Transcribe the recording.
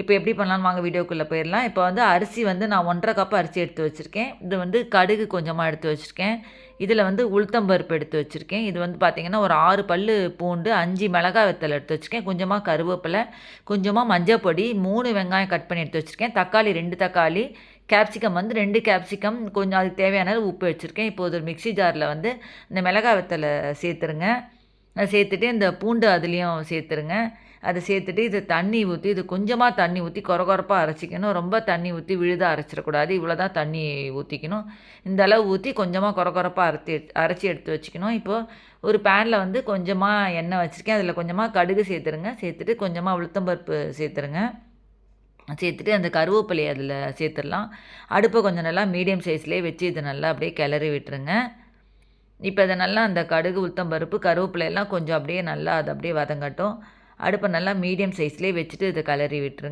இப்போ எப்படி பண்ணலான்னு வாங்க வீடியோக்குள்ளே போயிடலாம். இப்போ வந்து அரிசி வந்து நான் ஒன்றரை கப் அரிசி எடுத்து வச்சுருக்கேன். இது வந்து கடுகு கொஞ்சமாக எடுத்து வச்சுருக்கேன். இதில் வந்து உளுத்தம்பருப்பு எடுத்து வச்சுருக்கேன். இது வந்து பார்த்திங்கன்னா ஒரு ஆறு பல் பூண்டு அஞ்சு மிளகாய் வெத்தலை எடுத்து வச்சுருக்கேன். கொஞ்சமாக கருவேப்பிலை கொஞ்சமாக மஞ்சள் பொடி மூணு வெங்காயம் கட் பண்ணி எடுத்து வச்சுருக்கேன். தக்காளி ரெண்டு தக்காளி கேப்சிகம் வந்து ரெண்டு கேப்சிகம் கொஞ்சம் அதுக்கு தேவையான உப்பு வச்சுருக்கேன். இப்போ ஒரு மிக்சி ஜாரில் வந்து இந்த மிளகாய் வெத்தலை சேர்த்துருங்க. சேர்த்துட்டு இந்த பூண்டு அதுலேயும் சேர்த்துருங்க. அதை சேர்த்துட்டு இது தண்ணி ஊற்றி இது கொஞ்சமாக தண்ணி ஊற்றி குறகுறப்பாக அரைச்சிக்கணும். ரொம்ப தண்ணி ஊற்றி விழுதாக அரைச்சிடக்கூடாது. இவ்வளோ தான் தண்ணி ஊற்றிக்கணும் இந்த அளவு ஊற்றி கொஞ்சமாக குறகுறப்பாக அரைத்து அரைச்சி எடுத்து வச்சுக்கணும். இப்போது ஒரு பேனில் வந்து கொஞ்சமாக எண்ணெய் வச்சுருக்கேன். அதில் கொஞ்சமாக கடுகு சேர்த்துருங்க. சேர்த்துட்டு கொஞ்சமாக உளுத்தம்பருப்பு சேர்த்துருங்க. சேர்த்துட்டு அந்த கருவேப்பிலையை அதில் சேர்த்துடலாம். அடுப்பை கொஞ்சம் நல்லா மீடியம் சைஸ்லேயே வச்சு இதை நல்லா அப்படியே கிளறி விட்டுருங்க. இப்போ இதை நல்லா அந்த கடுகு உளுத்தம் பருப்பு கருவேப்பிலையெல்லாம் கொஞ்சம் அப்படியே நல்லா அதை அப்படியே வதங்கட்டும். அடுப்பை நல்லா மீடியம் சைஸ்லேயே வச்சுட்டு இதை கலரி விட்டுருங்க.